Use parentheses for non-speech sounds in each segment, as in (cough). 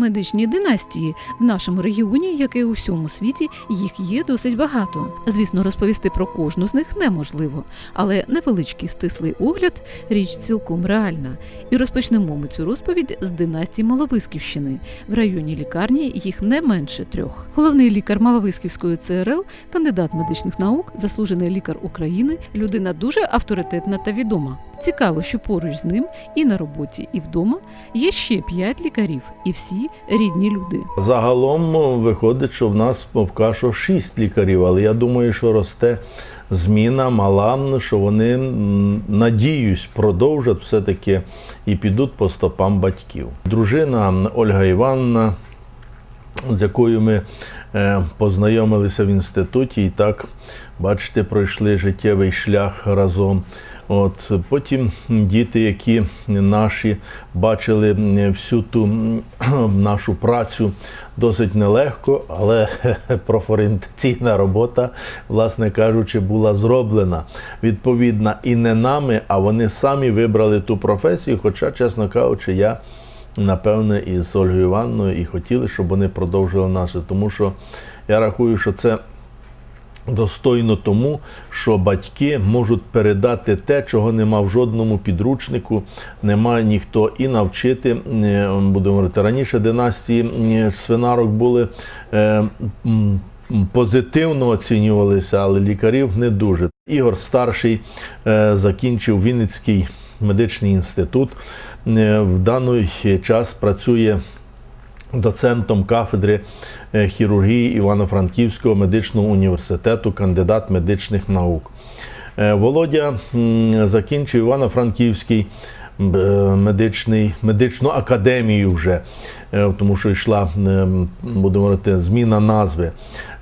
медичні династії в нашому регіоні, як і у всьому світі, їх є досить багато. Звісно, розповісти про кожну з них неможливо, але невеличкий стислий огляд річ цілком реальна. І розпочнемо ми цю розповідь з династії Маловисківщини. В районі лікарні їх не менше трьох. Головний лікар Маловисківської ЦРЛ, кандидат медичних наук, заслужений лікар України, людина дуже авторитетна та відома. Цікаво, що поруч з ним і на роботі, і вдома є ще п'ять лікарів, і всі рідні люди. Загалом виходить, що в нас поки що шість лікарів, але я думаю, що росте зміна мала, що вони, надіюсь, продовжать все-таки і підуть по стопам батьків. Дружина Ольга Івановна, з якою ми е, познайомилися в інституті, і так, бачите, пройшли життєвий шлях разом. От потім діти, які наші бачили всю ту (clears throat) нашу працю досить нелегко, але (laughs) профорієнтаційна робота, власне кажучи, була зроблена відповідна і не нами, а вони самі вибрали ту професію. Хоча, чесно кажучи, я напевне із Ольгою Івановною і хотіли, щоб вони продовжили наше, тому що я рахую, що це достойно тому, що батьки можуть передати те, чого нема в жодному підручнику, нема ніхто і навчити. е, Будемо говорити, раніше династії е, свинарок були. е, Позитивно оцінювалися, але лікарів не дуже. Ігор старший закінчив Вінницький медичний інститут. В даний час працює доцентом кафедри е, хірургії Івано-Франківського медичного університету, кандидат медичних наук. Е, Володя закінчив Івано-Франківський е, медичний, медичну академію вже, тому що йшла, будемо говорити, зміна назви.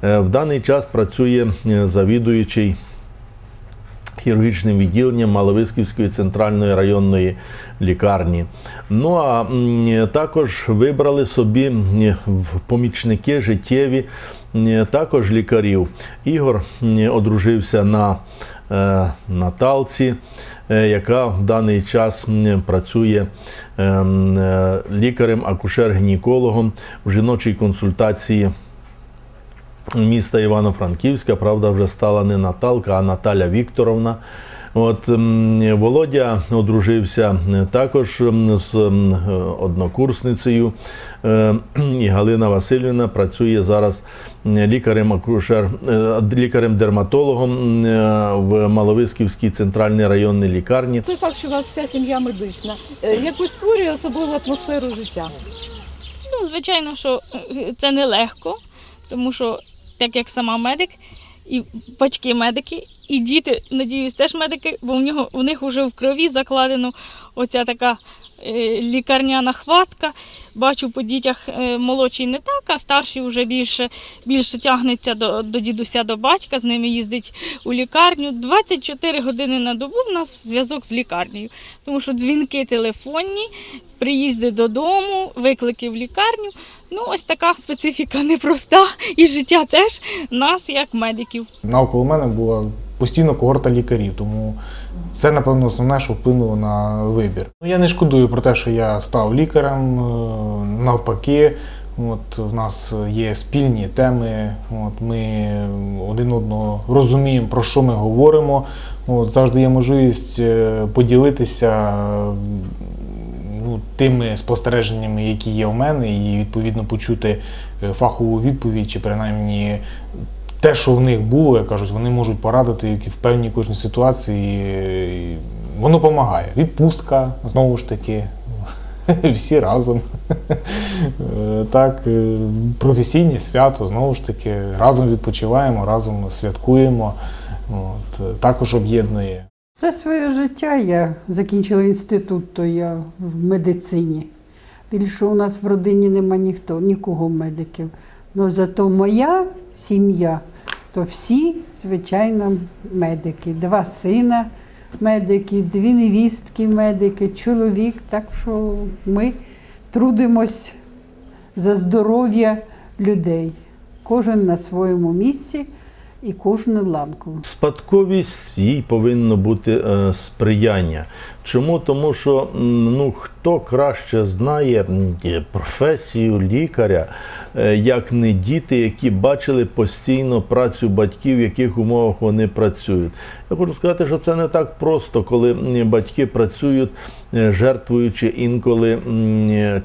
В даний час працює завідуючий хірургічним відділенням Маловисківської центральної районної лікарні. Ну а також вибрали собі в помічники життєві також лікарів. Ігор одружився на е, Наталці, е, яка в даний час працює е, м, е, лікарем-акушер-гінекологом в жіночій консультації міста Івано-Франківська, правда, вже стала не Наталка, а Наталя Вікторовна. От Володя одружився е, також з е, однокурсницею. Е, І Галина Васильівна працює зараз лікарем акушер лікарем-дерматологом в Маловисківській центральній районній лікарні. Той факт, що у вас вся сім'я медична, якось створює особливу атмосферу життя. Ну, звичайно, що це нелегко, тому що, так як сама медик, і батьки медики, і діти, надіюсь, теж медики, бо в нього у них вже в крові закладено оця така е, лікарняна хватка. Бачу по дітях е, молодший не так, а старший вже більше, більше тягнеться до, до дідуся, до батька, з ними їздить у лікарню. 24 години на добу в нас зв'язок з лікарнею, тому що дзвінки телефонні, приїзди додому, виклики в лікарню. Ну, ось така специфіка непроста. І життя теж нас, як медиків. Навколо мене була постійно когорта лікарів, тому це, напевно, основне, що вплинуло на вибір. Ну, Я не шкодую про те, що я став лікарем. е, Навпаки, от, в нас є спільні теми, от, ми один одного розуміємо, про що ми говоримо. От, завжди є можливість е, поділитися ну, тими спостереженнями, які є у мене, і відповідно почути е, фахову відповідь, чи принаймні те, що в них було, як кажуть, вони можуть порадити в певній кожній ситуації. і Воно допомагає. Відпустка, знову ж таки, (laughs) всі разом. Е, Так, е, професійне свято, знову ж таки, разом відпочиваємо, разом святкуємо. От, е, також об'єднує. Все своє життя я закінчила інститут, то я в медицині. Більше у нас в родині нема ніхто, нікого медиків. Ну зато моя сім'я, то всі, звичайно, медики. Два сина медики, дві невістки медики, чоловік. Так що ми трудимось за здоров'я людей. Кожен на своєму місці і кожну ланку. Спадковість їй повинно бути е, сприяння. Чому? Тому що ну, хто краще знає е, професію лікаря, е, як не діти, які бачили постійно працю батьків, в яких умовах вони працюють. Я хочу сказати, що це не так просто, коли батьки працюють, жертвуючи інколи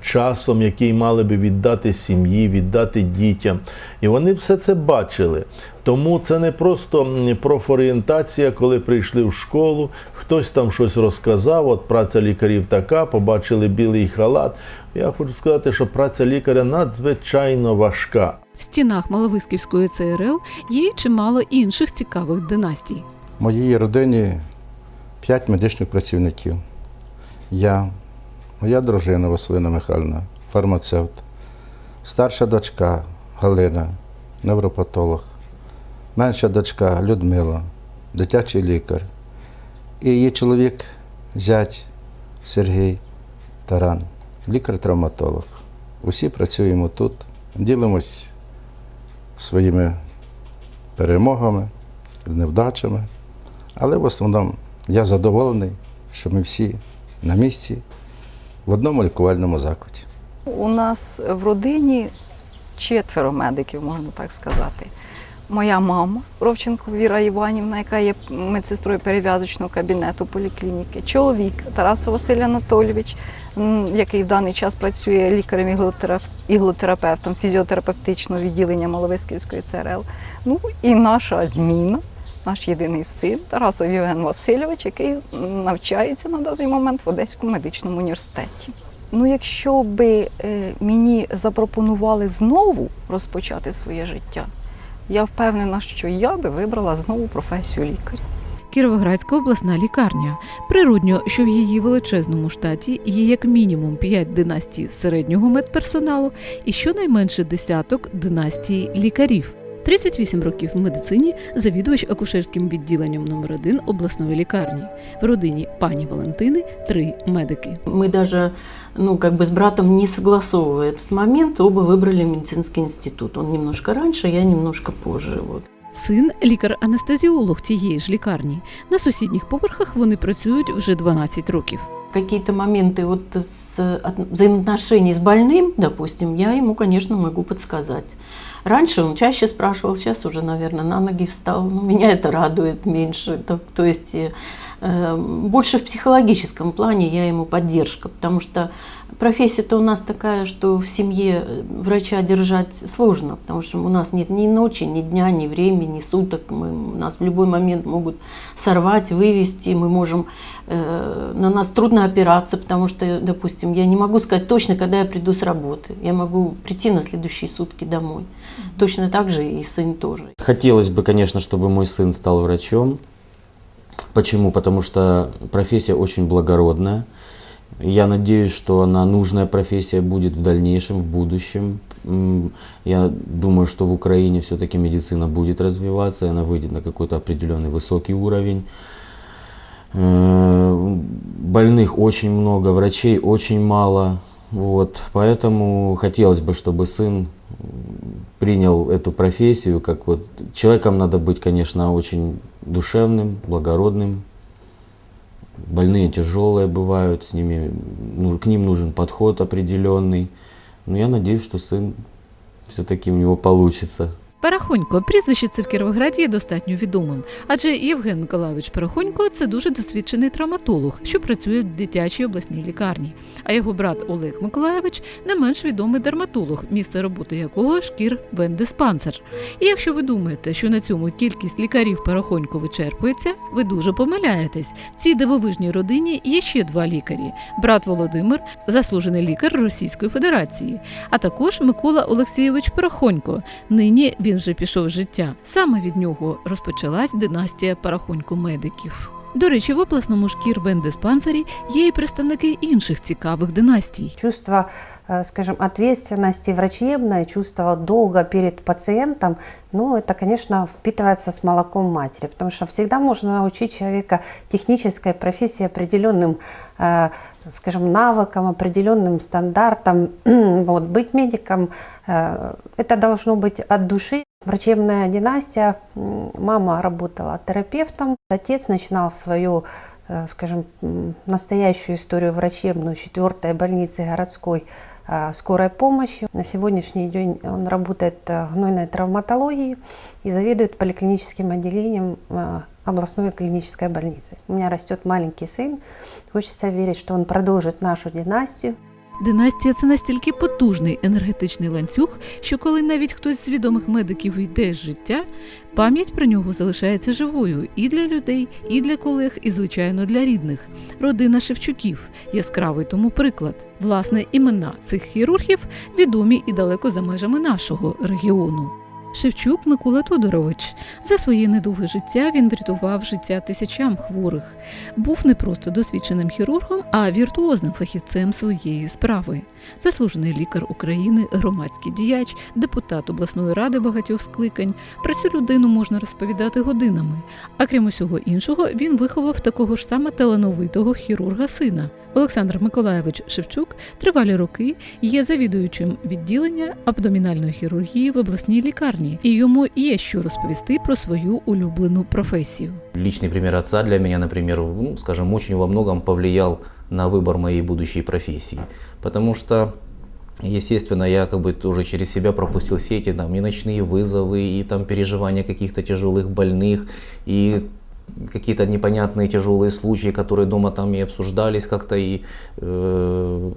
часом, який мали би віддати сім'ї, віддати дітям. І вони все це бачили. Тому це не просто профорієнтація, коли прийшли в школу, хтось там щось розказав, от праця лікарів така, побачили білий халат. Я хочу сказати, що праця лікаря надзвичайно важка. В стінах Маловисківської ЦРЛ є чимало інших цікавих династій. В моїй родині п'ять медичних працівників. Я, моя дружина Василина Михайлівна, фармацевт, старша дочка Галина, невропатолог, менша дочка Людмила, дитячий лікар. І її чоловік, зять Сергій Таран, лікар-травматолог. Усі працюємо тут, ділимось своїми перемогами, з невдачами. Але в основному я задоволений, що ми всі на місці в одному лікувальному закладі. У нас в родині четверо медиків, можна так сказати. Моя мама Ровченко Віра Іванівна, яка є медсестрою перев'язочного кабінету поліклініки, чоловік Тарасов Василь Анатолійович, який в даний час працює лікарем іглотерапевтом фізіотерапевтичного відділення Маловисківської ЦРЛ. Ну і наша зміна, наш єдиний син Тарасов Євген Васильович, який навчається на даний момент в Одеському медичному університеті. Ну, якщо би е, мені запропонували знову розпочати своє життя, я впевнена, що я би вибрала знову професію лікаря. Кіровоградська обласна лікарня. Природньо, що в її величезному штаті є як мінімум 5 династій середнього медперсоналу і щонайменше десяток династій лікарів. 38 років в медицині завідувач акушерським відділенням номер 1 обласної лікарні. В родині пані Валентини три медики. Мы даже, ну, как бы с братом не согласовывая этот момент, оба выбрали медицинский институт. Он немножко раньше, я немножко позже. Вот. Син лікар-анестезіолог цієї ж лікарні. На сусідніх поверхах вони працюють вже 12 років. Какие-то моменты вот с от- взаимоотношений с больным, допустим, я ему, конечно, могу подсказать. Раньше он чаще спрашивал, сейчас уже, наверное, на ноги встал. Ну, меня это радует меньше. То, то есть э, э, больше в психологическом плане я ему поддержка, потому что профессия-то у нас такая, что в семье э, врача держать сложно, потому что у нас нет ни ночи, ни дня, ни времени, ни суток. Мы, нас в любой момент могут сорвать, вывести, мы можем, э, на нас трудно опираться, потому что, допустим, я не могу сказать точно, когда я приду с работы. Я могу прийти на следующие сутки домой. Точно так же и сын тоже. Хотелось бы, конечно, чтобы мой сын стал врачом. Почему? Потому что профессия очень благородная. Я надеюсь, что она нужная профессия будет в дальнейшем, в будущем. Я думаю, что в Украине все-таки медицина будет развиваться, и она выйдет на какой-то определенный высокий уровень. Э, Больных очень много, врачей очень мало. Вот. Поэтому хотелось бы, чтобы сын принял эту профессию, как вот человеком надо быть, конечно, очень душевным, благородным. Больные тяжелые бывают, с ними, ну, к ним нужен подход определенный. Но я надеюсь, что сын все-таки у него получится. Парахонько прізвище це в Кіровограді є достатньо відомим, адже Євген Миколайович Парахонько це дуже досвідчений травматолог, що працює в дитячій обласній лікарні. А його брат Олег Миколайович не менш відомий дерматолог, місце роботи якого шкір Вендиспансер. І якщо ви думаєте, що на цьому кількість лікарів Парахонько вичерпується, ви дуже помиляєтесь. В цій дивовижній родині є ще два лікарі: брат Володимир, заслужений лікар Російської Федерації, а також Микола Олексійович Парахонько. Нині він вже пішов життя. Саме від нього розпочалась династія Парахонько-медиків. До речі, в обласному шкір Вендиспансері є і представники інших цікавих династій. Чувство, э, скажем, ответственности врачебное, чувство долга перед пациентом, ну, это, конечно, впитывается с молоком матери, потому что всегда можно научить человека технической профессии определенным, э, скажем, навыкам, определенным стандартам. (clears throat) вот, быть медиком, э, это должно быть от души. Врачебная династия, мама работала терапевтом, отец начинал свою э, скажем, настоящую историю врачебную четвертой больницы городской а, скорой помощи. На сегодняшний день он работает э, в гнойной травматологии и заведует поликлиническим отделением э, областной клинической больницы. У меня растет маленький сын. Хочется верить, что он продолжит нашу династию. Династія це настільки потужний енергетичний ланцюг, що коли навіть хтось з відомих медиків йде з життя, пам'ять про нього залишається живою і для людей, і для колег, і звичайно для рідних. Родина Шевчуків яскравий тому приклад. Власне, імена цих хірургів відомі і далеко за межами нашого регіону. Шевчук Микола Тодорович за своє недовге життя він врятував життя тисячам хворих. Був не просто досвідченим хірургом, а віртуозним фахівцем своєї справи. Заслужений лікар України, громадський діяч, депутат обласної ради багатьох скликань. Про цю людину можна розповідати годинами. А крім усього іншого, він виховав такого ж саме талановитого хірурга сина. Олександр Миколаєвич Шевчук тривалі роки є завідуючим відділення абдомінальної хірургії в обласній лікарні, і йому є що розповісти про свою улюблену професію. Личный пример отца для меня, например, ну, скажем, очень во многом повлиял на выбор моей будущей профессии. Потому что, естественно, я как бы тоже через себя пропустил все эти там и ночные вызовы, и там переживания каких-то тяжелых больных, и какие-то непонятные тяжелые случаи, которые дома там и обсуждались как-то, и э,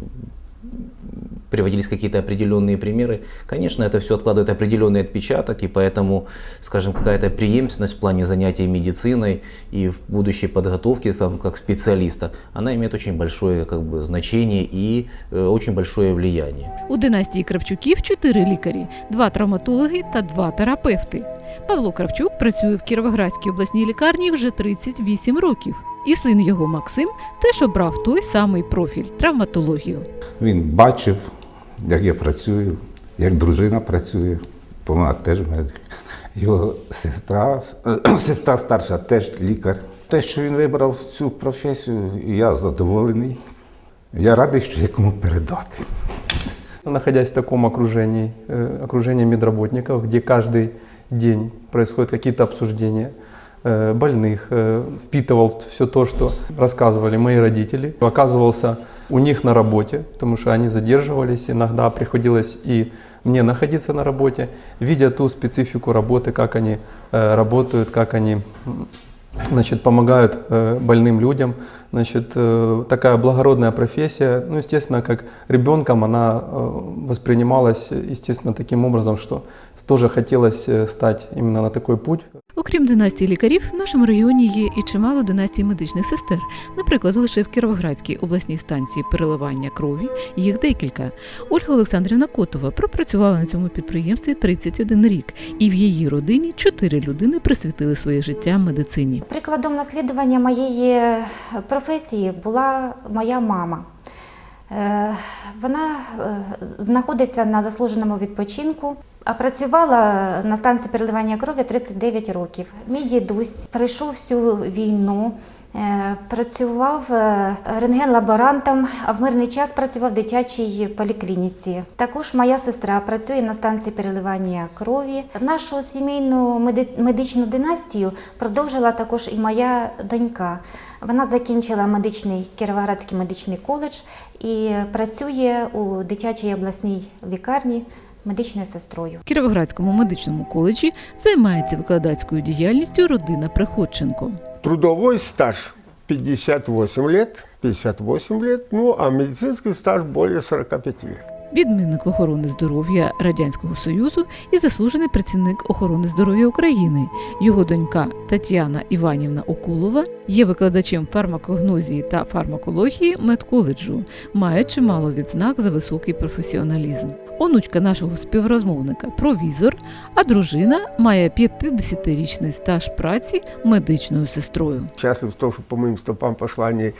приводились какие-то определенные примеры. Конечно, это все откладывает определенный отпечаток, и поэтому, скажем, какая-то преемственность в плане занятий медициной и в будущей подготовке там, как специалиста, она имеет очень большое как бы, значение и э, очень большое влияние. У династії Кравчуків чотири лікарі, два травматологи та два терапевти. Павло Кравчук працює в Кіровоградській обласній лікарні вже 38 років. І син його Максим теж обрав той самий профіль травматологію. Він бачив, як я працюю, як дружина працює, бо вона теж медик. (laughs) Його сестра, (clears throat) сестра старша теж лікар. Те, що він вибрав цю професію, я задоволений. Я радий, що я кому передати. Находясь в таком окружении, э, окружении медработников, где каждый день происходят какие-то обсуждения э, больных, э, впитывал все то, что рассказывали мои родители, оказывался у них на работе, потому что они задерживались, иногда приходилось и мне находиться на работе, видя ту специфику работы, как они э, работают, как они м, значит, помогают э, больным людям. Значит, э, такая благородная профессия, ну, естественно, как ребенком она э, воспринималась, естественно, таким образом, что тоже хотелось э, стать именно на такой путь. Окрім династії лікарів, в нашому регіоні є і чимало династій медичних сестер. Наприклад, лише в Кіровоградській обласній станції переливання крові їх декілька. Ольга Олександрівна Котова пропрацювала на цьому підприємстві 31 рік, і в її родині чотири людини присвятили своє життя медицині. Прикладом наслідування моєї професії була моя мама. Е, Вона е, знаходиться на заслуженому відпочинку, а працювала на станції переливання крові 39 років. Мій дідусь пройшов всю війну, е, працював е, рентген-лаборантом, а в мирний час працював в дитячій поліклініці. Також моя сестра працює на станції переливання крові. Нашу сімейну медичну династію продовжила також і моя донька. Вона закінчила медичний Кіровоградський медичний коледж і працює у дитячій обласній лікарні медичною сестрою. В Кіровоградському медичному коледжі займається викладацькою діяльністю родина Приходченко. Трудовой стаж 58 лет, 58 лет, ну а медицинский стаж более 45 лет. Відмінник охорони здоров'я Радянського Союзу і заслужений працівник охорони здоров'я України. Його донька Тетяна Іванівна Окулова є викладачем фармакогнозії та фармакології медколеджу, має чимало відзнак за високий професіоналізм. Онучка нашого співрозмовника провізор, а дружина має 50-річний стаж праці медичною сестрою. Счастлив в том, что по моим стопам пошла не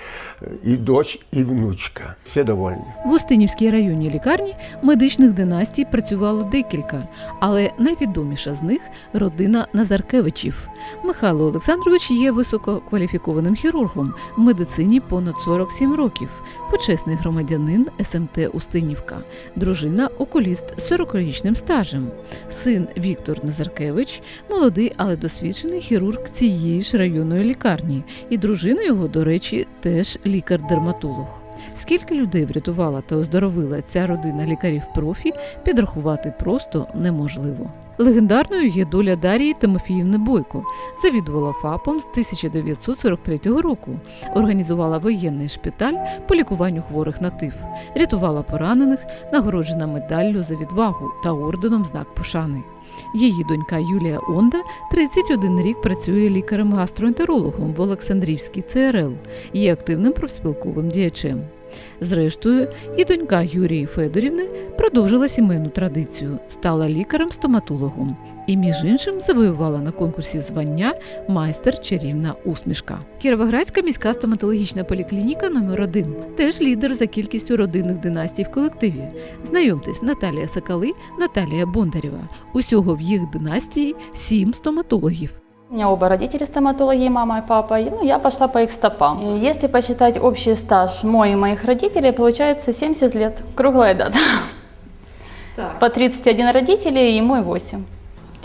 и дочь, и внучка. Все довольны. В Устинівській районній лікарні медичних династій працювало декілька, але найвідоміша з них родина Назаркевичів. Михайло Олександрович є висококваліфікованим хірургом в медицині понад 47 років, почесний громадянин СМТ Устинівка. Дружина окуліст з 40-річним стажем, син Віктор Назаркевич, молодий, але досвідчений хірург цієї ж районної лікарні, і дружина його, до речі, теж лікар-дерматолог. Скільки людей врятувала та оздоровила ця родина лікарів профі, підрахувати просто неможливо. Легендарною є доля Дарії Тимофіївни Бойко. Завідувала ФАПом з 1943 року, організувала воєнний шпиталь по лікуванню хворих на тиф, рятувала поранених, нагороджена медаллю за відвагу та орденом знак пошани. Її донька Юлія Онда 31 рік працює лікарем-гастроентерологом в Олександрівській ЦРЛ, є активним профспілковим діячем. Зрештою, і донька Юрії Федорівни продовжила сімейну традицію, стала лікарем-стоматологом і, між іншим, завоювала на конкурсі звання майстер чарівна усмішка. Кіровоградська міська стоматологічна поліклініка номер 1 теж лідер за кількістю родинних династій в колективі. Знайомтесь, Наталія Соколи, Наталія Бондарєва. Усього в їх династії сім стоматологів. У меня оба родители стоматологи, мама и папа. И, Ну, я пошла по их стопам. И Если посчитать общий стаж мой и моих родителей, получается 70 лет. Круглая дата. По 31 родителей и мой 8.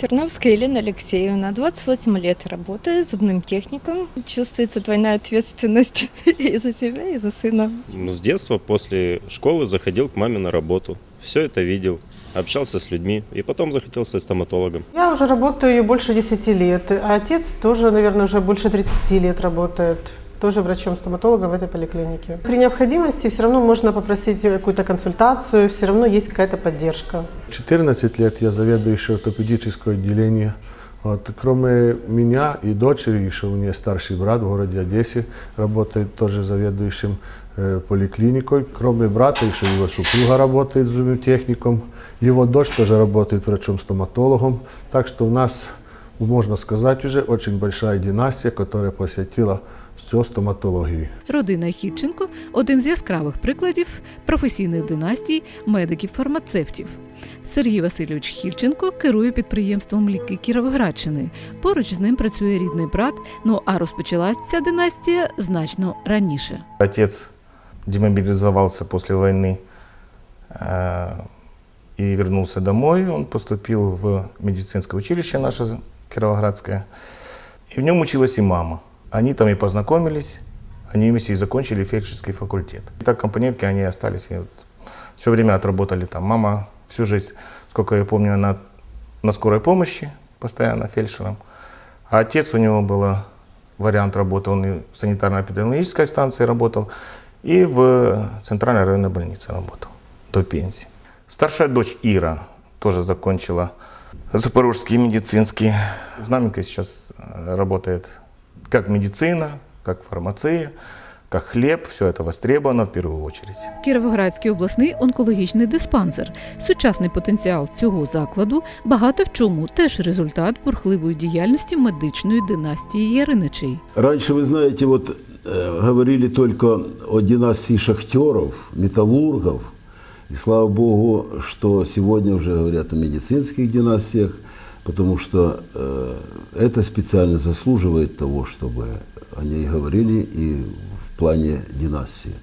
Терновская Елена Алексеевна, 28 лет работаю зубным техником. Чувствуется двойная ответственность (laughs) и за себя, и за сына. С детства после школы заходил к маме на работу. Все это видел, общался с людьми и потом захотел стать стоматологом. Я уже работаю больше 10 лет, а отец тоже, наверное, уже больше 30 лет работает тоже врачом-стоматологом в этой поликлинике. При необходимости все равно можно попросить какую-то консультацию, все равно есть какая-то поддержка. 14 лет я заведующий ортопедического отделения. Вот, кроме меня и дочери, еще у нее старший брат в городе Одессе, работает тоже заведующим э, поликлиникой. Кроме брата, еще его супруга работает зубным техником. Его дочь тоже работает врачом-стоматологом. Так что у нас, можно сказать, уже очень большая династия, которая посетила всю стоматологию. Родина Хільченко один з яскравих прикладів професійних династій медиків-фармацевтів. Сергій Васильович Хільченко керує підприємством ліки Кіровоградщини. Поруч з ним працює рідний брат. Ну а розпочалась ця династія значно раніше. Отец демобилизовался после войны э, и вернулся домой. Он поступил в медицинское училище наше Кировоградское. И в нем училась и мама. Они там и познакомились, они вместе и закончили фельдшерский факультет. И так компаньонки они остались. И вот все время отработали там. Мама всю жизнь, сколько я помню, она на скорой помощи, постоянно фельдшером. А отец у него был вариант работы, он и в санитарно-эпидемиологической станции работал, и в центральной районной больнице работал до пенсии. Старшая дочь Ира тоже закончила Запорожский медицинский. Знаменка сейчас э, работает как медицина, как фармация, как хлеб. Все это востребовано в первую очередь. Кіровоградський обласний онкологічний диспансер. Сучасний потенціал цього закладу багато в чому теж результат бурхливої діяльності медичної династії Яриничей. Раньше, вы знаете, вот э, говорили только о династии шахтеров, металлургов. И слава богу, что сегодня уже говорят о медицинских династиях, Потому что э, это специально заслуживает того, чтобы о ней говорили и в плане династии.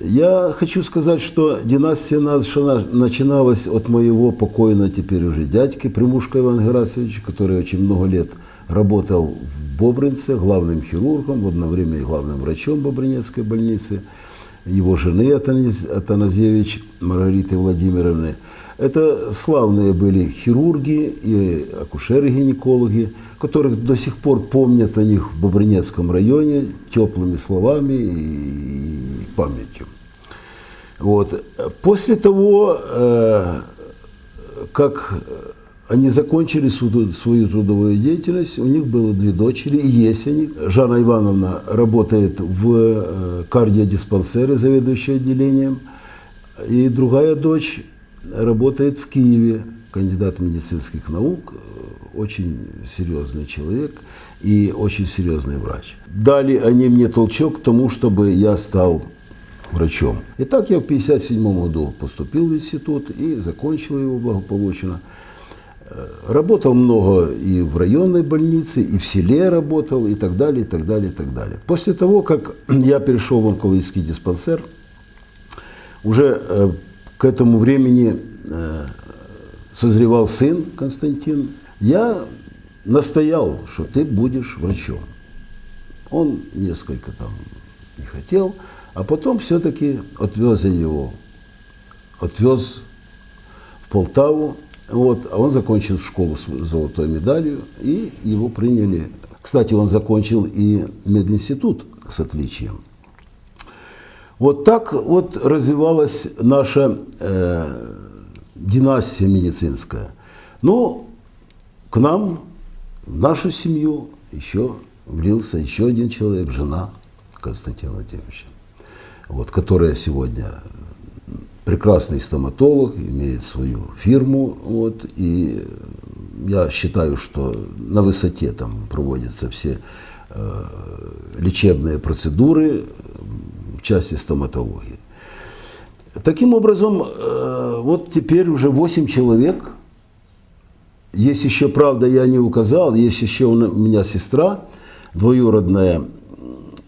Я хочу сказать, что династия наша на- начиналась от моего покойного теперь уже дядьки Примушка Ивана Герасимовича, который очень много лет работал в Бобринце главным хирургом, в одно время и главным врачом Бобринецкой больницы, его жены Атаназ- Атаназевич Маргариты Владимировны. Это славные были хирурги и акушеры-гинекологи, которых до сих пор помнят о них в Бобринецком районе теплыми словами и памятью. Вот. После того, э, как они закончили свою, трудовую деятельность, у них было две дочери, и есть они. Жанна Ивановна работает в э, кардиодиспансере, заведующая отделением, и другая дочь работает в Киеве, кандидат медицинских наук, э, очень серьезный человек и очень серьезный врач. Дали они мне толчок к тому, чтобы я стал врачом. И так я в 1957 году поступил в институт и закончил его благополучно. Э, Работал много и в районной больнице, и в селе работал, и так далее, и так далее, и так далее. После того, как (clears throat) я перешел в онкологический диспансер, уже э, к этому времени э, созревал сын Константин, я настоял, что ты будешь врачом. Он несколько там не хотел, а потом все-таки отвез его, отвез в Полтаву, вот, а он закончил школу с золотой медалью, и его приняли. Кстати, он закончил и мединститут с отличием. Вот так вот развивалась наша э, династия медицинская. Но к нам, в нашу семью, еще влился еще один человек, жена Константина Владимировича, вот, которая сегодня прекрасный стоматолог, имеет свою фирму, вот, и я считаю, что на высоте там проводятся все э, лечебные процедуры в части стоматологии. Таким образом, э, вот теперь уже 8 человек. Есть еще, правда, я не указал, есть еще у меня сестра двоюродная,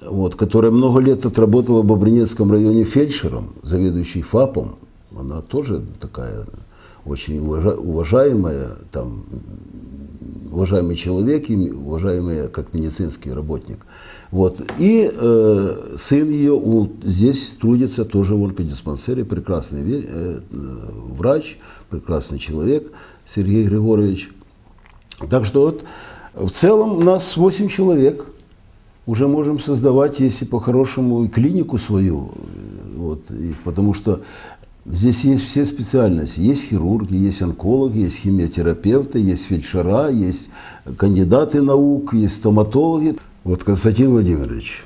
вот, которая много лет отработала в Бобринецком районе фельдшером, заведующей ФАПом. Она тоже такая очень уважа- уважаемая, там, уважаемый человек и уважаемый как медицинский работник. Вот. И э, сын ее у, здесь трудится тоже в онкодиспансере, прекрасный ве- э, врач, прекрасный человек Сергей Григорьевич. Так что вот в целом у нас 8 человек. Уже можем создавать, если по-хорошему, и клинику свою. Вот, и, потому что здесь есть все специальности. Есть хирурги, есть онкологи, есть химиотерапевты, есть фельдшера, есть кандидаты наук, есть стоматологи. Вот Константин Владимирович,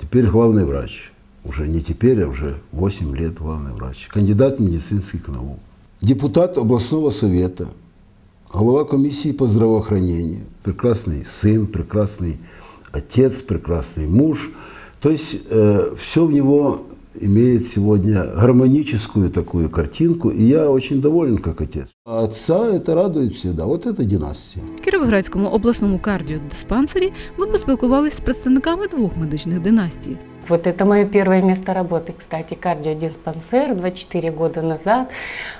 теперь главный врач. Уже не теперь, а уже 8 лет главный врач. Кандидат медицинских наук. Депутат областного совета. Голова комиссии по здравоохранению. Прекрасный сын, прекрасный отец, прекрасный муж. То есть э, все в него имеет сегодня гармоническую такую картинку, и я очень доволен как отец. А отца это радует всегда. Вот это династия. В Кіровоградському обласному кардіодиспансері ми поспілкувалися з представниками двох медичних династій. Вот это мое первое место работы, кстати, кардиодиспансер 24 года назад.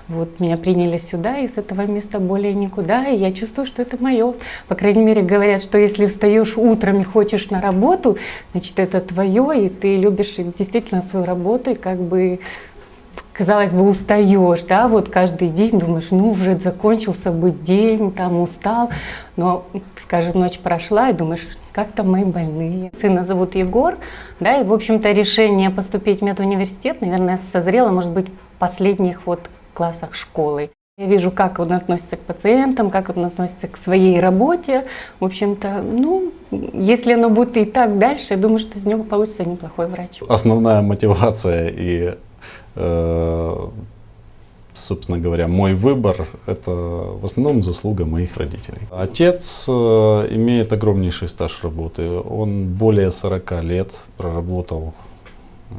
Вот меня приняли сюда, и с этого места более никуда. И я чувствую, что это мое. По крайней мере, говорят, что если встаешь утром и хочешь на работу, значит, это твое, и ты любишь действительно свою работу, и как бы казалось бы, устаешь, да, вот каждый день думаешь, ну, уже закончился бы день, там устал, но, скажем, ночь прошла, и думаешь, как там мои больные. Сына зовут Егор, да, и, в общем-то, решение поступить в медуниверситет, наверное, созрело, может быть, в последних вот классах школы. Я вижу, как он относится к пациентам, как он относится к своей работе. В общем-то, ну, если оно будет и так дальше, я думаю, что из него получится неплохой врач. Основная мотивация и Э, собственно говоря, мой выбор – это в основном заслуга моих родителей. Отец э, имеет огромнейший стаж работы. Он более 40 лет проработал,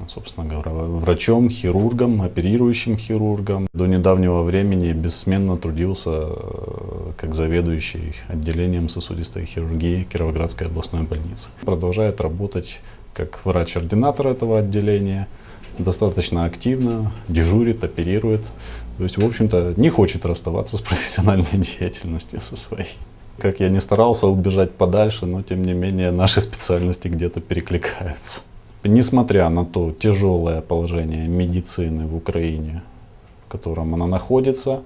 собственно говоря, врачом, хирургом, оперирующим хирургом. До недавнего времени бессменно трудился э, как заведующий отделением сосудистой хирургии Кировоградской областной больницы. Продолжает работать как врач-ординатор этого отделения – достаточно активно, дежурит, оперирует. То есть, в общем-то, не хочет расставаться с профессиональной (laughs) деятельностью со своей. Как я не старался убежать подальше, но тем не менее наши специальности где-то перекликаются. Несмотря на то тяжелое положение медицины в Украине, в котором она находится,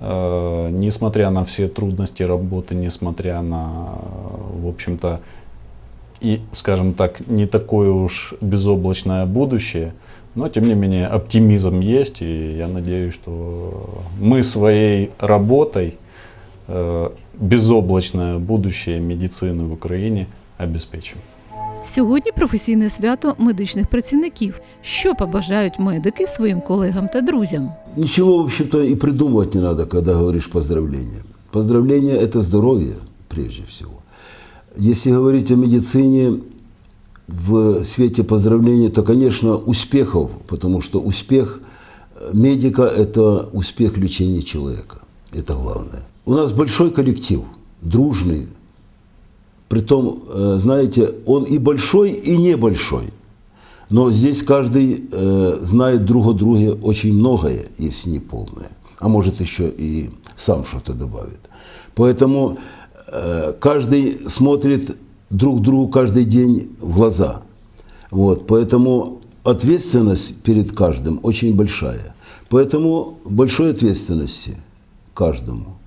э, несмотря на все трудности работы, несмотря на, в общем-то, и, скажем так, не такое уж безоблачное будущее, но, тем не менее, оптимизм есть, и я надеюсь, что мы своей работой э, безоблачное будущее медицини в Україні обезпечимо. Сьогодні професійне свято медичних працівників. Що побажають медики своїм колегам та друзям? Ничего, в общем-то, и придумывать не надо, когда говоришь поздравления. Поздравления – это здоровье, прежде всего. Если говорить о медицине, в свете поздравления, то, конечно, успехов, потому что успех медика – это успех лечения человека. Это главное. У нас большой коллектив, дружный. Притом, знаете, он и большой, и небольшой. Но здесь каждый э, знает друг о друге очень многое, если не полное. А может еще и сам что-то добавит. Поэтому э, каждый смотрит друг другу каждый день в глаза. Вот, поэтому ответственность перед каждым очень большая. Поэтому большой ответственности каждому.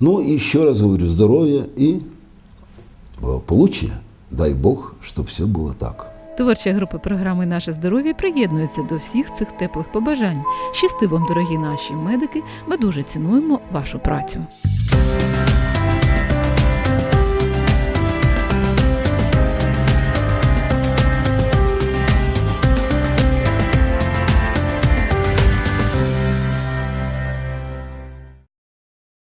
Ну, и еще раз говорю, здоровья и благополучия. Дай Бог, чтобы все было так. Творча група програми Наше здоров'я приєднується до всіх цих теплих побажань. Щасти вам, дорогі наші медики. Ми дуже цінуємо вашу працю.